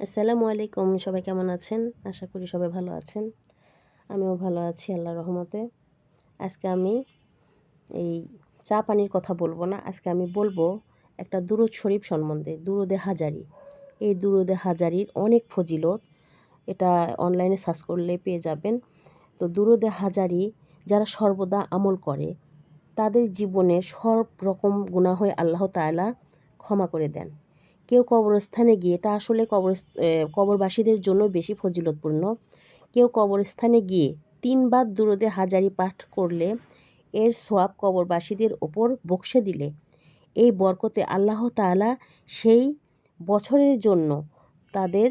আসসালামু আলাইকুম, সবাই কেমন আছেন? আশা করি সবাই ভালো আছেন। আমিও ভালো আছি আল্লাহ রহমতে। আজকে আমি এই চা পানির কথা বলব না, আজকে আমি বলব একটা দুরুদ শরীফ সম্বন্ধে, দুরুদে হাজারি। এই দুরুদে হাজারির অনেক ফজিলত, এটা অনলাইনে সার্চ করলে পেয়ে যাবেন। তো দুরুদে হাজারি যারা সর্বদা আমল করে, তাদের জীবনে সব রকম গুণা হয়ে আল্লাহ তাআলা ক্ষমা করে দেন। কেউ কবরস্থানে গিয়ে, এটা আসলে কবর কবরবাসীদের জন্য বেশি ফজিলতপূর্ণ। কেউ কবরস্থানে গিয়ে তিনবার দুরুদে হাজারি পাঠ করলে এর সোয়াব কবরবাসীদের ওপর বকশে দিলে। এই বরকতে আল্লাহ তাআলা সেই বছরের জন্য তাদের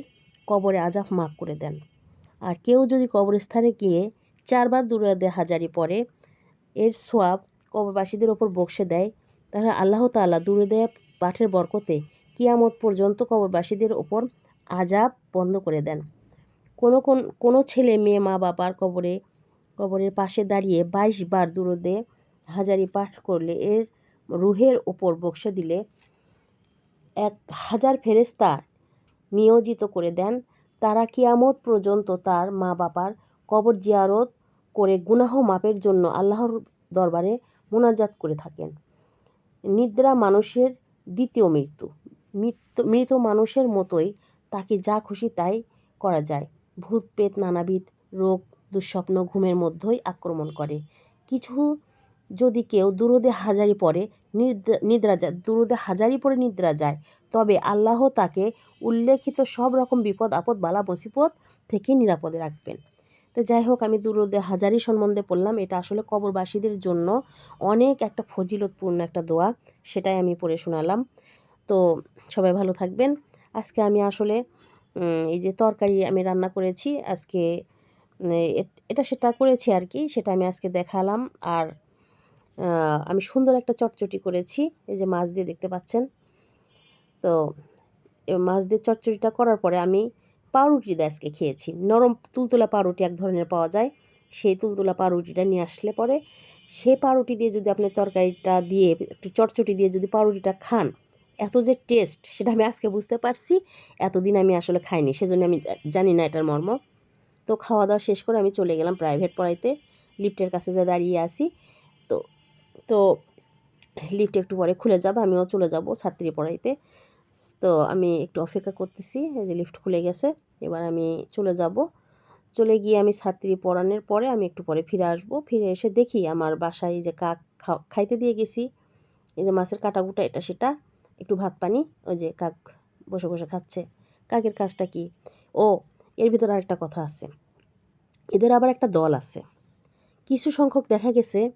কবরে আজাব মাফ করে দেন। আর কেউ যদি কবরস্থানে গিয়ে চারবার দুরুদে হাজারি পড়ে, এর সোয়াব কবরবাসীদের ওপর বকশে দেয়, তাহলে আল্লাহ তাআলা দুরুদে পাঠের বরকতে কিয়ামত পর্যন্ত কবরবাসীদের ওপর আজাব বন্ধ করে দেন। কোনো কোন ছেলে মেয়ে মা বাবার কবরে, কবরের পাশে দাঁড়িয়ে বাইশ বার দুরুদে হাজারি পাঠ করলে এর রুহের ওপর বক্সে দিলে এক হাজার ফেরেস্তা নিয়োজিত করে দেন। তারা কিয়ামত পর্যন্ত তার মা বাবার কবর জিয়ারত করে গুনাহ মাপের জন্য আল্লাহর দরবারে মোনাজাত করে থাকেন। নিদ্রা মানুষের দ্বিতীয় মৃত্যু। মৃত্যু মৃত মানুষের মতোই তাকে যা খুশি তাই করা যায়। ভূত পেত নানাবিধ রোগ, দুঃস্বপ্ন, ঘুমের মধ্যেই আক্রমণ করে। কিছু যদি কেউ দুরুদে হাজারি পরে নিদ্রা যায়, দুরুদে হাজারি পরে নিদ্রা যায়, তবে আল্লাহ তাকে উল্লেখিত সব রকম বিপদ, আপদ, বালা, মুসিবত থেকে নিরাপদে রাখবেন। তো যাই হোক, আমি দুরুদে হাজারি সম্বন্ধে পড়লাম। এটা আসলে কবরবাসীদের জন্য অনেক একটা ফজিলতপূর্ণ একটা দোয়া, সেটাই আমি পড়ে শোনালাম। তো সবাই ভালো থাকবেন। আজকে আমি আসলে এই যে তরকারি আমি রান্না করেছি, আজকে এটা সেটা করেছি আর কি, সেটা আমি আজকে দেখালাম। আর আমি সুন্দর একটা চটচটি করেছি, এই যে মাছ দিয়ে দেখতে পাচ্ছেন। তো মাছ দিয়ে চটচটিটা করার পরে আমি পাউরুটি দিয়ে আজকে খেয়েছি। নরম তুলতুলা পাউরুটি এক ধরনের পাওয়া যায়, সেই তুলতুলা পাউরুটিটা নিয়ে আসলে পরে সে পাউরুটি দিয়ে যদি আপনি তরকারিটা দিয়ে, একটু চটচটি দিয়ে যদি পাউরুটিটা খান এত যে টেস্ট, সেটা আমি আজকে বুঝতে পারছি, এতদিন আমি আসলে খাইনি, সেজন্য আমি জানি না এটার মর্ম। তো খাওয়া দাওয়া শেষ করে আমি চলে গেলাম প্রাইভেট পড়াইতে লিফটের কাছে যা দাঁড়িয়ে আসি তো তো লিফট একটু পরে খুলে যাবে, আমিও চলে যাব ছাত্রী পড়াইতে। তো আমি একটু অপেক্ষা করতেছি যে লিফট খুলে গেছে, এবার আমি চলে যাব। চলে গিয়ে আমি ছাত্রী পড়ানোর পরে আমি একটু পরে ফিরে আসব, ফিরে এসে দেখি আমার বাসায় যে কাক খাইতে দিয়ে গেছি। এই যে মাছের কাটাকুটা, এটা সেটা। একটু ভাত পানি, ওই যে কাক বসে বসে খাচ্ছে। কাকের কাজটা কি? ও, এর ভিতরে আরেকটা কথা আছে। এদের আবার একটা দল আছে। কিছু সংখ্যক দেখা গেছে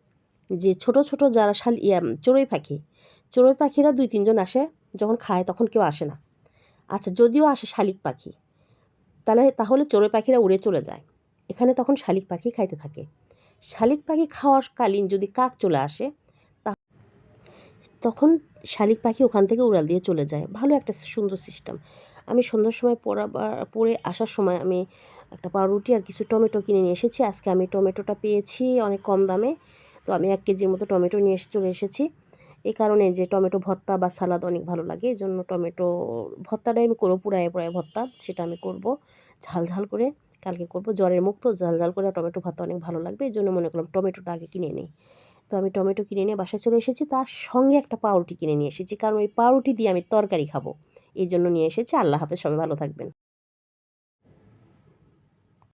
যে ছোট ছোট যারা শাল, ইয়া, চড়ুই পাখি, চড়ুই পাখিরা দুই তিনজন আসে, যখন খায় তখন কেউ আসে না। আচ্ছা যদিও আসে শালিক পাখি, তাহলে তাহলে চড়ুই পাখিরা উড়ে চলে যায়। এখানে তখন শালিক পাখি খাইতে থাকে। শালিক পাখি খাওয়ার কালীন যদি কাক চলে আসে তখন শালিক পাখি ওখান থেকে উড়াল দিয়ে চলে যায়। ভালো একটা সুন্দর সিস্টেম আমি সন্ধ্যার সময় পড়া পড়ে আসার সময় আমি একটা পাউরুটি আর কিছু টমেটো কিনে নিয়ে এসেছি। আজকে আমি টমেটোটা পেয়েছি অনেক কম দামে। তো আমি এক কেজির মতো টমেটো নিয়ে এসে চলে এসেছি। এই কারণে যে টমেটো ভর্তা বা সালাদ অনেক ভালো লাগে, এই জন্য টমেটো ভর্তাটাই আমি করব পুরায় পুরায় ভর্তা, সেটা আমি করব। ঝাল ঝাল করে কালকে করব। জ্বরের মুখ তো ঝাল ঝাল করে টমেটো ভর্তা অনেক ভালো লাগবে, এই জন্য মনে করলাম টমেটোটা আগে কিনে নিই। তো আমি টমেটো কিনে নিয়ে বাসায় চলে এসেছি। তার সঙ্গে একটা পাউরুটি কিনে নিয়ে এসেছি। কারণ ওই পাউরুটি দিয়ে আমি তরকারি খাব। এই জন্য নিয়ে এসেছি। আল্লাহ হাফেজ। সবাই ভালো থাকবেন।